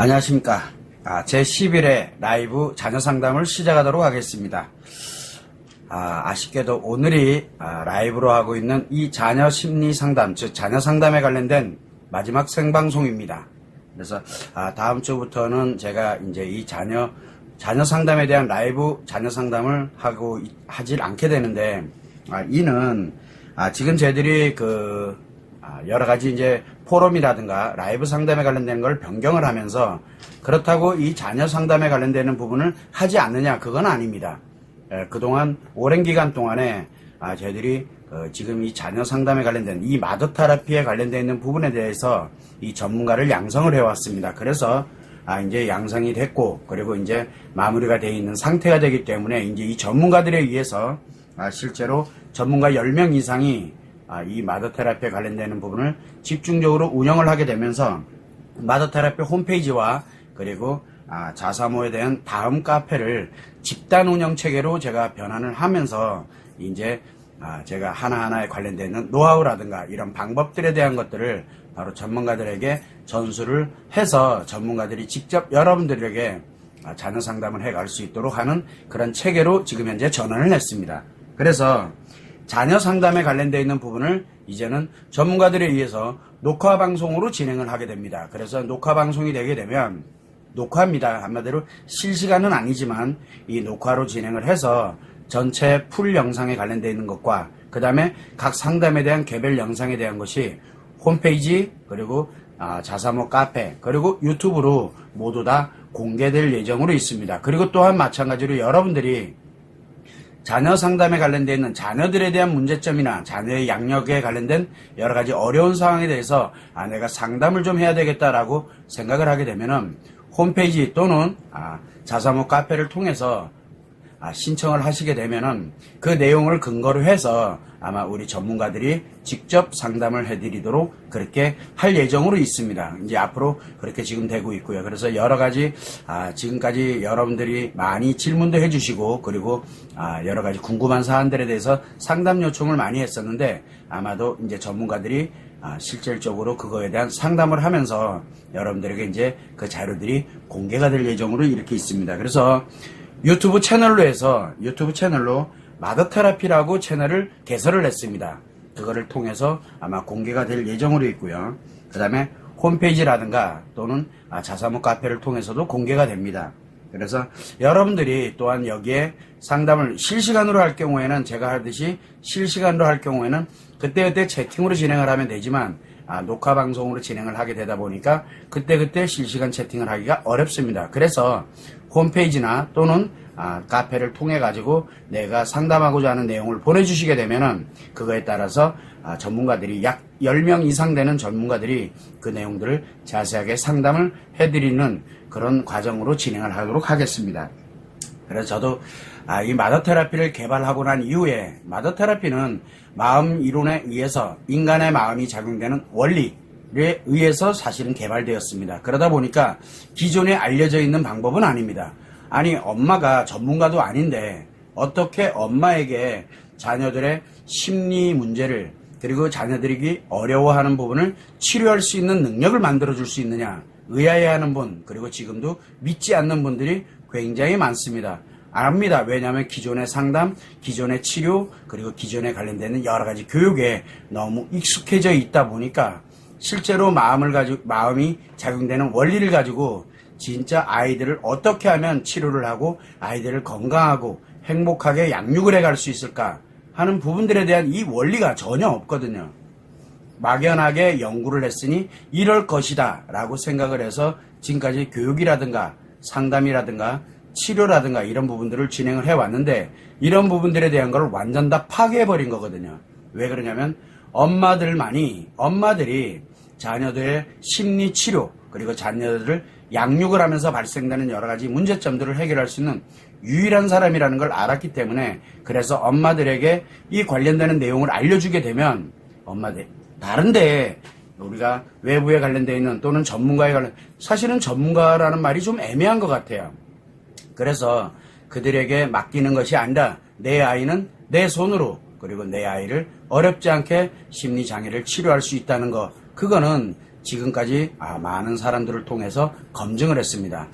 안녕하십니까. 아, 제 11회 라이브 자녀 상담을 시작하도록 하겠습니다. 아, 쉽게도 오늘이 아, 라이브로 하고 있는 이 자녀 심리 상담, 즉 자녀 상담에 관련된 마지막 생방송입니다. 그래서 아, 다음 주부터는 제가 이제 이 자녀 자녀 상담에 대한 라이브 자녀 상담을 하고 이- 하질 않게 되는데 아, 이는 아, 지금 저희들이 그 아, 여러 가지 이제 포럼이라든가 라이브 상담에 관련된 걸 변경을 하면서 그렇다고 이 자녀 상담에 관련되는 부분을 하지 않느냐 그건 아닙니다. 예, 그동안 오랜 기간 동안에 아, 저희들이 어, 지금 이 자녀 상담에 관련된 이 마더 테라피에 관련되어 있는 부분에 대해서 이 전문가를 양성을 해왔습니다. 그래서 아, 이제 양성이 됐고 그리고 이제 마무리가 되어 있는 상태가 되기 때문에 이제 이 전문가들에 의해서 아, 실제로 전문가 10명 이상이 아, 이 마더 테라피에 관련되는 부분을 집중적으로 운영을 하게 되면서 마더 테라피 홈페이지와 그리고 아, 자사모에 대한 다음 카페를 집단 운영 체계로 제가 변환을 하면서 이제 아, 제가 하나하나에 관련되는 노하우라든가 이런 방법들에 대한 것들을 바로 전문가들에게 전수를 해서 전문가들이 직접 여러분들에게 아, 자녀 상담을 해갈 수 있도록 하는 그런 체계로 지금 현재 전환을 했습니다. 그래서 자녀 상담에 관련되어 있는 부분을 이제는 전문가들에 의해서 녹화 방송으로 진행을 하게 됩니다. 그래서 녹화 방송이 되게 되면 녹화입니다. 한마디로 실시간은 아니지만 이 녹화로 진행을 해서 전체 풀 영상에 관련되어 있는 것과 그 다음에 각 상담에 대한 개별 영상에 대한 것이 홈페이지 그리고 아, 자사모 카페 그리고 유튜브로 모두 다 공개될 예정으로 있습니다. 그리고 또한 마찬가지로 여러분들이 자녀 상담에 관련되어 있는 자녀들에 대한 문제점이나 자녀의 양력에 관련된 여러 가지 어려운 상황에 대해서 아 내가 상담을 좀 해야 되겠다라고 생각을 하게 되면은 홈페이지 또는 아, 자사모 카페를 통해서 아, 신청을 하시게 되면은 그 내용을 근거로 해서 아마 우리 전문가들이 직접 상담을 해드리도록 그렇게 할 예정으로 있습니다. 이제 앞으로 그렇게 지금 되고 있고요. 그래서 여러 가지 아, 지금까지 여러분들이 많이 질문도 해주시고 그리고 아, 여러 가지 궁금한 사안들에 대해서 상담 요청을 많이 했었는데 아마도 이제 전문가들이 아, 실질적으로 그거에 대한 상담을 하면서 여러분들에게 이제 그 자료들이 공개가 될 예정으로 이렇게 있습니다. 그래서 유튜브 채널로 해서 유튜브 채널로 마더테라피라고 채널을 개설을 했습니다. 그거를 통해서 아마 공개가 될 예정으로 있고요. 그 다음에 홈페이지라든가 또는 아, 자사모 카페를 통해서도 공개가 됩니다. 그래서 여러분들이 또한 여기에 상담을 실시간으로 할 경우에는 제가 하듯이 실시간으로 할 경우에는 그때그때 채팅으로 진행을 하면 되지만 아, 녹화 방송으로 진행을 하게 되다 보니까 그때그때 실시간 채팅을 하기가 어렵습니다. 그래서 홈페이지나 또는 아, 카페를 통해 가지고 내가 상담하고자 하는 내용을 보내주시게 되면은 그거에 따라서 아, 전문가들이 약 10명 이상 되는 전문가들이 그 내용들을 자세하게 상담을 해드리는 그런 과정으로 진행을 하도록 하겠습니다. 그래서 저도 아, 이 마더 테라피를 개발하고 난 이후에 마더 테라피는 마음 이론에 의해서 인간의 마음이 작용되는 원리에 의해서 사실은 개발되었습니다. 그러다 보니까 기존에 알려져 있는 방법은 아닙니다. 아니 엄마가 전문가도 아닌데 어떻게 엄마에게 자녀들의 심리 문제를 그리고 자녀들이 어려워하는 부분을 치료할 수 있는 능력을 만들어 줄 수 있느냐 의아해하는 분 그리고 지금도 믿지 않는 분들이 굉장히 많습니다. 압니다. 왜냐하면 기존의 상담, 기존의 치료, 그리고 기존에 관련되는 여러 가지 교육에 너무 익숙해져 있다 보니까 실제로 마음을 가지고, 마음이 작용되는 원리를 가지고 진짜 아이들을 어떻게 하면 치료를 하고 아이들을 건강하고 행복하게 양육을 해갈 수 있을까 하는 부분들에 대한 이 원리가 전혀 없거든요. 막연하게 연구를 했으니 이럴 것이다 라고 생각을 해서 지금까지 교육이라든가 상담이라든가 치료라든가 이런 부분들을 진행을 해왔는데 이런 부분들에 대한 걸 완전 다 파괴해버린 거거든요. 왜 그러냐면 엄마들만이 엄마들이 자녀들의 심리 치료 그리고 자녀들을 양육을 하면서 발생되는 여러 가지 문제점들을 해결할 수 있는 유일한 사람이라는 걸 알았기 때문에 그래서 엄마들에게 이 관련되는 내용을 알려주게 되면 엄마들 다른데 우리가 외부에 관련되어 있는 또는 전문가에 관련 사실은 전문가라는 말이 좀 애매한 것 같아요. 그래서 그들에게 맡기는 것이 아니라 내 아이는 내 손으로 그리고 내 아이를 어렵지 않게 심리 장애를 치료할 수 있다는 것 그거는 지금까지 아, 많은 사람들을 통해서 검증을 했습니다.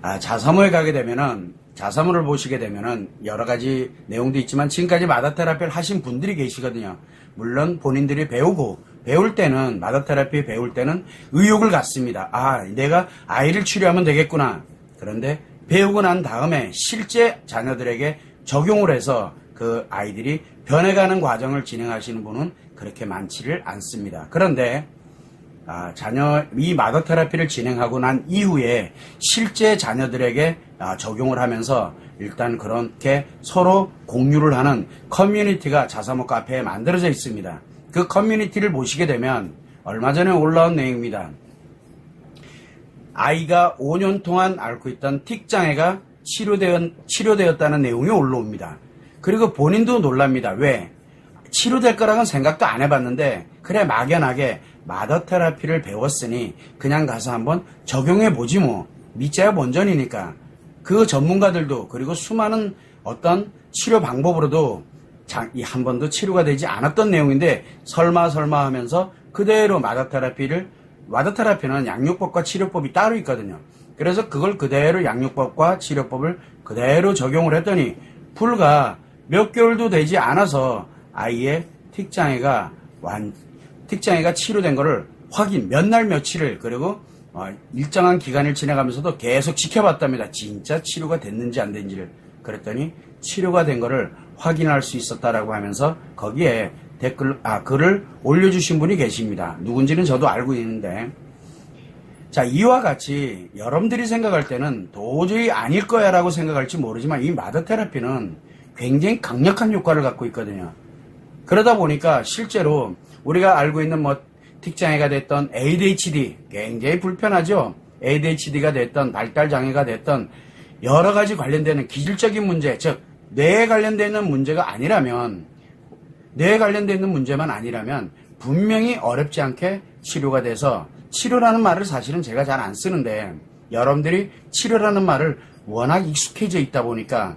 아, 자사모에 가게 되면은 자사모를 보시게 되면은 여러 가지 내용도 있지만 지금까지 마더 테라피를 하신 분들이 계시거든요. 물론 본인들이 배우고 배울 때는 마더 테라피 배울 때는 의욕을 갖습니다. 아, 내가 아이를 치료하면 되겠구나. 그런데 배우고 난 다음에 실제 자녀들에게 적용을 해서 그 아이들이 변해가는 과정을 진행하시는 분은 그렇게 많지를 않습니다. 그런데 아, 자녀 이 마더 테라피를 진행하고 난 이후에 실제 자녀들에게 아, 적용을 하면서 일단 그렇게 서로 공유를 하는 커뮤니티가 자사모 카페에 만들어져 있습니다. 그 커뮤니티를 보시게 되면 얼마 전에 올라온 내용입니다. 아이가 5년 동안 앓고 있던 틱 장애가 치료되었, 치료되었다는 내용이 올라옵니다. 그리고 본인도 놀랍니다. 왜? 치료될 거라고는 생각도 안 해봤는데, 그래, 막연하게 마더 테라피를 배웠으니 그냥 가서 한번 적용해 보지 뭐. 밑자야 본전이니까. 그 전문가들도, 그리고 수많은 어떤 치료 방법으로도 자- 이한 번도 치료가 되지 않았던 내용인데, 설마 설마 하면서 그대로 마더 테라피를 와드 테라피는 양육법과 치료법이 따로 있거든요. 그래서 그걸 그대로 양육법과 치료법을 그대로 적용을 했더니 불과 몇 개월도 되지 않아서 아이의 틱장애가 완 틱장애가 치료된 거를 확인 몇 날 며칠을 그리고 어, 일정한 기간을 지나가면서도 계속 지켜봤답니다. 진짜 치료가 됐는지 안 됐는지를 그랬더니 치료가 된 거를 확인할 수 있었다라고 하면서 거기에 댓글 아 글을 올려주신 분이 계십니다. 누군지는 저도 알고 있는데 자 이와 같이 여러분들이 생각할 때는 도저히 아닐 거야 라고 생각할지 모르지만 이 마더 테라피는 굉장히 강력한 효과를 갖고 있거든요. 그러다 보니까 실제로 우리가 알고 있는 뭐 틱장애가 됐던 ADHD 굉장히 불편하죠. ADHD가 됐던 발달 장애가 됐던 여러 가지 관련되는 기질적인 문제, 즉 뇌에 관련되는 문제가 아니라면 뇌에 관련되어 있는 문제만 아니라면 분명히 어렵지 않게 치료가 돼서 치료라는 말을 사실은 제가 잘 안 쓰는데 여러분들이 치료라는 말을 워낙 익숙해져 있다 보니까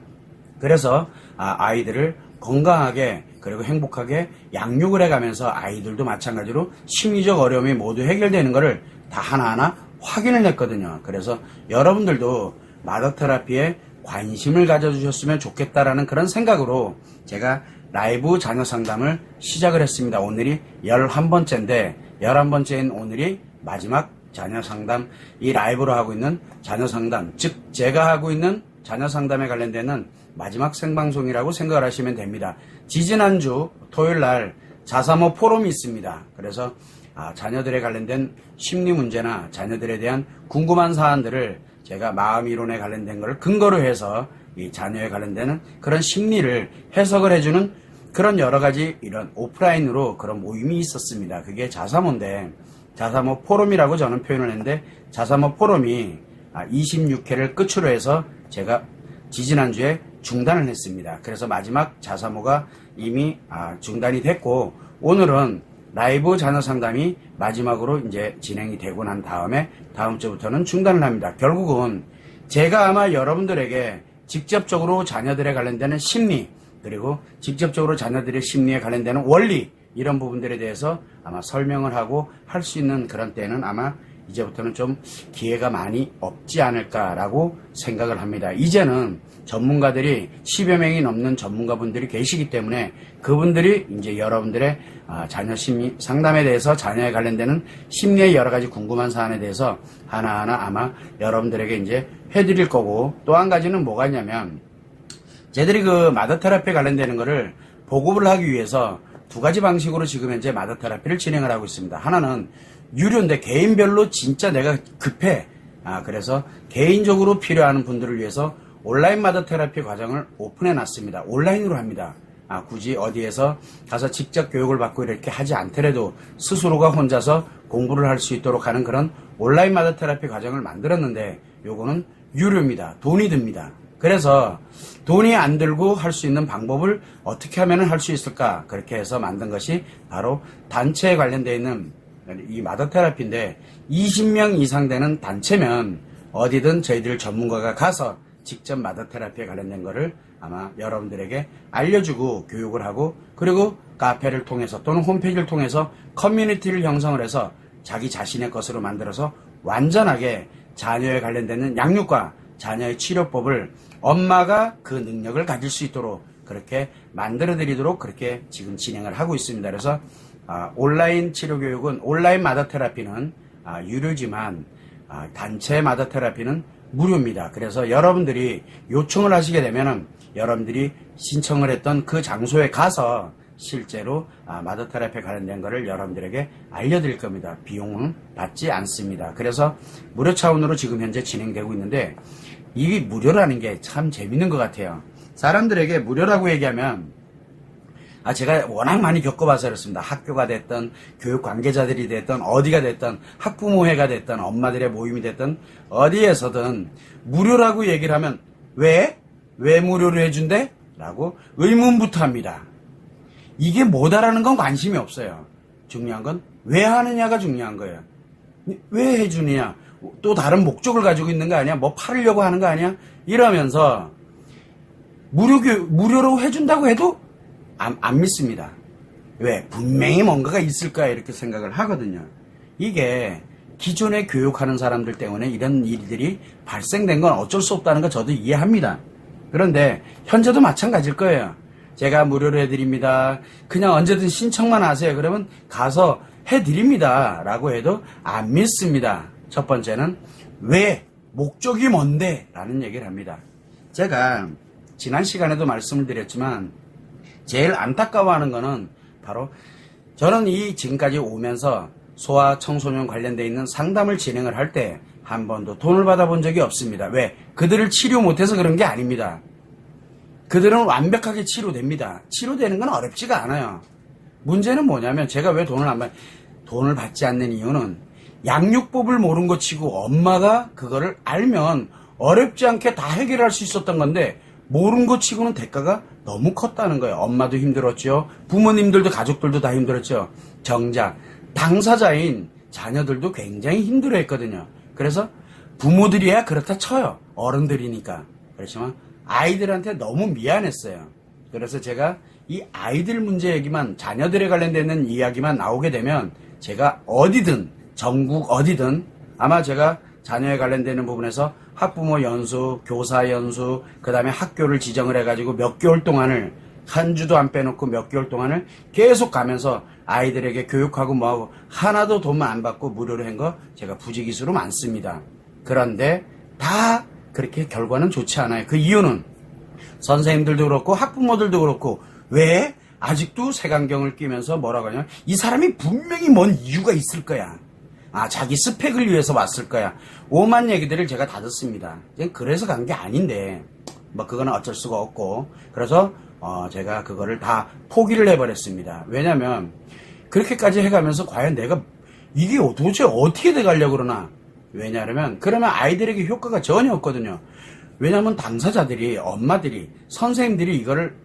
그래서 아, 아이들을 건강하게 그리고 행복하게 양육을 해가면서 아이들도 마찬가지로 심리적 어려움이 모두 해결되는 것을 다 하나하나 확인을 했거든요. 그래서 여러분들도 마더 테라피에 관심을 가져주셨으면 좋겠다라는 그런 생각으로 제가 라이브 자녀 상담을 시작을 했습니다. 오늘이 11번째인데 11번째인 오늘이 마지막 자녀 상담 이 라이브로 하고 있는 자녀 상담 즉 제가 하고 있는 자녀 상담에 관련되는 마지막 생방송이라고 생각을 하시면 됩니다. 지지난주 토요일 날 자사모 포럼이 있습니다. 그래서 아, 자녀들에 관련된 심리 문제나 자녀들에 대한 궁금한 사안들을 제가 마음 이론에 관련된 걸 근거로 해서 이 자녀에 관련되는 그런 심리를 해석을 해주는 그런 여러 가지 이런 오프라인으로 그런 모임이 있었습니다. 그게 자사모인데 자사모 포럼이라고 저는 표현을 했는데 자사모 포럼이 26회를 끝으로 해서 제가 지지난주에 중단을 했습니다. 그래서 마지막 자사모가 이미 아, 중단이 됐고 오늘은 라이브 자녀 상담이 마지막으로 이제 진행이 되고 난 다음에 다음 주부터는 중단을 합니다. 결국은 제가 아마 여러분들에게 직접적으로 자녀들에 관련되는 심리 그리고 직접적으로 자녀들의 심리에 관련되는 원리 이런 부분들에 대해서 아마 설명을 하고 할 수 있는 그런 때는 아마 이제부터는 좀 기회가 많이 없지 않을까라고 생각을 합니다. 이제는 전문가들이 10여 명이 넘는 전문가분들이 계시기 때문에 그분들이 이제 여러분들의 아, 자녀 심리 상담에 대해서 자녀에 관련되는 심리의 여러 가지 궁금한 사안에 대해서 하나하나 아마 여러분들에게 이제 해드릴 거고 또 한 가지는 뭐가 있냐면 저희들이 그 마더 테라피 관련되는 거를 보급을 하기 위해서 두 가지 방식으로 지금 현재 마더 테라피를 진행을 하고 있습니다. 하나는 유료인데 개인별로 진짜 내가 급해. 아, 그래서 개인적으로 필요한 분들을 위해서 온라인 마더 테라피 과정을 오픈해 놨습니다. 온라인으로 합니다. 아, 굳이 어디에서 가서 직접 교육을 받고 이렇게 하지 않더라도 스스로가 혼자서 공부를 할 수 있도록 하는 그런 온라인 마더 테라피 과정을 만들었는데 요거는 유료입니다. 돈이 듭니다. 그래서 돈이 안 들고 할 수 있는 방법을 어떻게 하면 할 수 있을까? 그렇게 해서 만든 것이 바로 단체에 관련되어 있는 이 마더 테라피인데 20명 이상 되는 단체면 어디든 저희들 전문가가 가서 직접 마더 테라피에 관련된 거를 아마 여러분들에게 알려주고 교육을 하고 그리고 카페를 통해서 또는 홈페이지를 통해서 커뮤니티를 형성을 해서 자기 자신의 것으로 만들어서 완전하게 자녀에 관련되는 양육과 자녀의 치료법을 엄마가 그 능력을 가질 수 있도록 그렇게 만들어 드리도록 그렇게 지금 진행을 하고 있습니다. 그래서 아, 온라인 치료 교육은 온라인 마더 테라피는 아, 유료지만 아, 단체 마더 테라피는 무료입니다. 그래서 여러분들이 요청을 하시게 되면은 여러분들이 신청을 했던 그 장소에 가서 실제로 아, 마더 테라피에 관련된 거를 여러분들에게 알려드릴 겁니다. 비용은 받지 않습니다. 그래서 무료 차원으로 지금 현재 진행되고 있는데 이게 무료라는 게 참 재밌는 것 같아요. 사람들에게 무료라고 얘기하면 아, 제가 워낙 많이 겪어봐서 그렇습니다. 학교가 됐던, 교육 관계자들이 됐던, 어디가 됐던, 학부모회가 됐던, 엄마들의 모임이 됐던, 어디에서든 무료라고 얘기를 하면, 왜? 왜 무료로 해준대? 라고 의문부터 합니다. 이게 뭐다라는 건 관심이 없어요. 중요한 건 왜 하느냐가 중요한 거예요. 왜 해주느냐? 또 다른 목적을 가지고 있는 거 아니야? 뭐 팔으려고 하는 거 아니야? 이러면서 무료 교 무료로 해준다고 해도 안, 안 믿습니다. 왜? 분명히 뭔가가 있을 거야 이렇게 생각을 하거든요. 이게 기존에 교육하는 사람들 때문에 이런 일들이 발생된 건 어쩔 수 없다는 거 저도 이해합니다. 그런데 현재도 마찬가지일 거예요. 제가 무료로 해드립니다. 그냥 언제든 신청만 하세요. 그러면 가서 해드립니다. 라고 해도 안 믿습니다. 첫 번째는 왜? 목적이 뭔데? 라는 얘기를 합니다. 제가 지난 시간에도 말씀을 드렸지만 제일 안타까워하는 거는 바로 저는 이 지금까지 오면서 소아 청소년 관련돼 있는 상담을 진행을 할 때 한 번도 돈을 받아본 적이 없습니다. 왜? 그들을 치료 못해서 그런 게 아닙니다. 그들은 완벽하게 치료됩니다. 치료되는 건 어렵지가 않아요. 문제는 뭐냐면 제가 왜 돈을 안 받, 돈을 받지 않는 이유는 양육법을 모른 것 치고 엄마가 그거를 알면 어렵지 않게 다 해결할 수 있었던 건데 모른 것 치고는 대가가 너무 컸다는 거예요. 엄마도 힘들었죠. 부모님들도 가족들도 다 힘들었죠. 정작 당사자인 자녀들도 굉장히 힘들어 했거든요. 그래서 부모들이야 그렇다 쳐요. 어른들이니까. 그렇지만 아이들한테 너무 미안했어요. 그래서 제가 이 아이들 문제 얘기만 자녀들에 관련되는 이야기만 나오게 되면 제가 어디든 전국 어디든 아마 제가 자녀에 관련되는 부분에서 학부모 연수, 교사 연수, 그 다음에 학교를 지정을 해가지고 몇 개월 동안을 한 주도 안 빼놓고 몇 개월 동안을 계속 가면서 아이들에게 교육하고 뭐하고 하나도 돈만 안 받고 무료로 한 거 제가 부지기수로 많습니다. 그런데 다 그렇게 결과는 좋지 않아요. 그 이유는 선생님들도 그렇고 학부모들도 그렇고 왜 아직도 색안경을 끼면서 뭐라고 하냐면 이 사람이 분명히 뭔 이유가 있을 거야. 아 자기 스펙을 위해서 왔을 거야. 오만 얘기들을 제가 다 듣습니다. 그래서 간 게 아닌데 뭐 그거는 어쩔 수가 없고 그래서 어, 제가 그거를 다 포기를 해버렸습니다. 왜냐면 그렇게까지 해가면서 과연 내가 이게 도대체 어떻게 돼가려고 그러나 왜냐하면 그러면 아이들에게 효과가 전혀 없거든요. 왜냐하면 당사자들이 엄마들이 선생님들이 이거를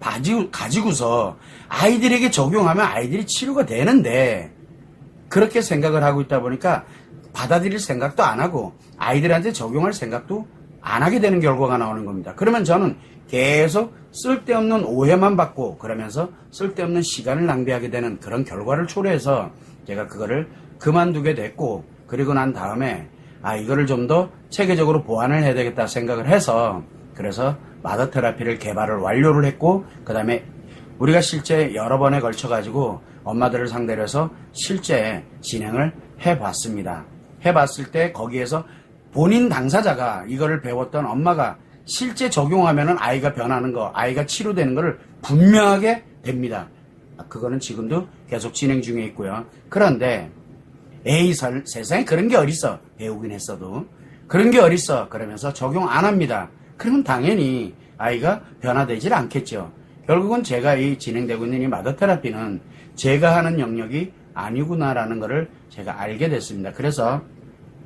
가지고, 가지고서 아이들에게 적용하면 아이들이 치료가 되는데 그렇게 생각을 하고 있다 보니까 받아들일 생각도 안 하고 아이들한테 적용할 생각도 안 하게 되는 결과가 나오는 겁니다. 그러면 저는 계속 쓸데없는 오해만 받고 그러면서 쓸데없는 시간을 낭비하게 되는 그런 결과를 초래해서 제가 그거를 그만두게 됐고 그리고 난 다음에 아 이거를 좀 더 체계적으로 보완을 해야 되겠다 생각을 해서 그래서 마더 테라피를 개발을 완료를 했고 그 다음에 우리가 실제 여러 번에 걸쳐 가지고 엄마들을 상대로 해서 실제 진행을 해봤습니다. 해봤을 때 거기에서 본인 당사자가 이거를 배웠던 엄마가 실제 적용하면은 아이가 변하는 거, 아이가 치료되는 거를 분명하게 됩니다. 아, 그거는 지금도 계속 진행 중에 있고요. 그런데 에이 설- 세상에 그런 게 어딨어 배우긴 했어도 그런 게 어딨어 그러면서 적용 안 합니다 그러면 당연히 아이가 변화되질 않겠죠 결국은 제가 이 진행되고 있는 이 마더 테라피는 제가 하는 영역이 아니구나라는 것을 제가 알게 됐습니다 그래서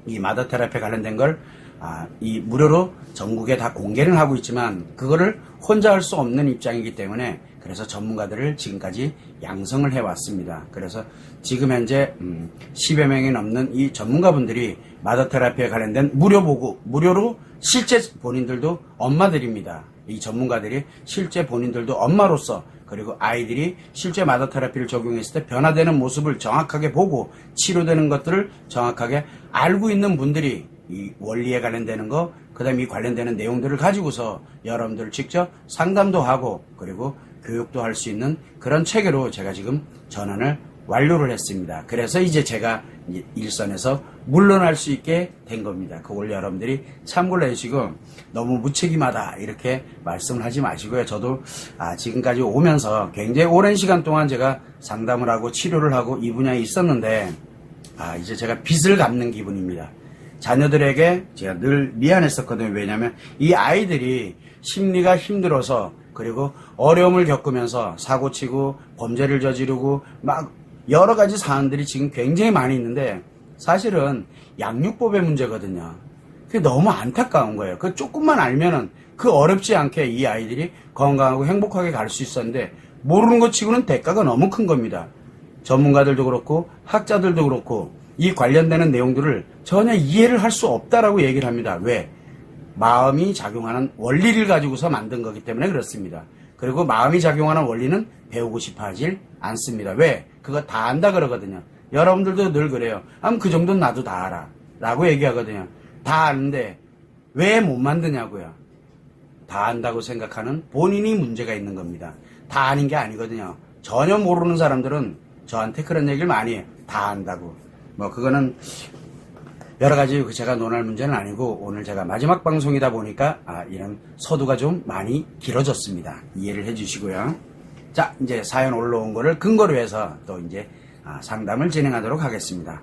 이 마더 테라피 관련된 걸, 아, 이 무료로 전국에 다 공개를 하고 있지만, 그거를 혼자 할 수 없는 입장이기 때문에, 그래서 전문가들을 지금까지 양성을 해왔습니다. 그래서 지금 현재, 음, 10여 명이 넘는 이 전문가분들이 마더 테라피에 관련된 무료 보고, 무료로 실제 본인들도 엄마들입니다. 이 전문가들이 실제 본인들도 엄마로서 그리고 아이들이 실제 마더 테라피를 적용했을 때 변화되는 모습을 정확하게 보고 치료되는 것들을 정확하게 알고 있는 분들이 이 원리에 관련되는 거, 그 다음에 이 관련되는 내용들을 가지고서 여러분들 직접 상담도 하고 그리고 교육도 할 수 있는 그런 체계로 제가 지금 전환을 완료를 했습니다. 그래서 이제 제가 일선에서 물러날 수 있게 된 겁니다. 그걸 여러분들이 참고를 해주시고 너무 무책임하다 이렇게 말씀을 하지 마시고요. 저도 아, 지금까지 오면서 굉장히 오랜 시간 동안 제가 상담을 하고 치료를 하고 이 분야에 있었는데 아, 이제 제가 빚을 갚는 기분입니다. 자녀들에게 제가 늘 미안했었거든요. 왜냐하면 이 아이들이 심리가 힘들어서 그리고 어려움을 겪으면서 사고치고 범죄를 저지르고 막 여러 가지 사안들이 지금 굉장히 많이 있는데 사실은 양육법의 문제거든요. 그게 너무 안타까운 거예요. 그 조금만 알면은 그 어렵지 않게 이 아이들이 건강하고 행복하게 갈 수 있었는데 모르는 것 치고는 대가가 너무 큰 겁니다. 전문가들도 그렇고 학자들도 그렇고 이 관련되는 내용들을 전혀 이해를 할 수 없다라고 얘기를 합니다. 왜? 마음이 작용하는 원리를 가지고서 만든 거기 때문에 그렇습니다. 그리고 마음이 작용하는 원리는 배우고 싶어 하질 않습니다. 왜? 그거 다 안다 그러거든요. 여러분들도 늘 그래요. 아, 그 정도는 나도 다 알아. 라고 얘기하거든요. 다 아는데 왜 못 만드냐고요. 다 안다고 생각하는 본인이 문제가 있는 겁니다. 다 아는 게 아니거든요. 전혀 모르는 사람들은 저한테 그런 얘기를 많이 해요. 다 안다고. 뭐 그거는 여러 가지 제가 논할 문제는 아니고 오늘 제가 마지막 방송이다 보니까 아, 이런 서두가 좀 많이 길어졌습니다. 이해를 해주시고요. 자 이제 사연 올라온 거를 근거로 해서 또 이제 아, 상담을 진행하도록 하겠습니다.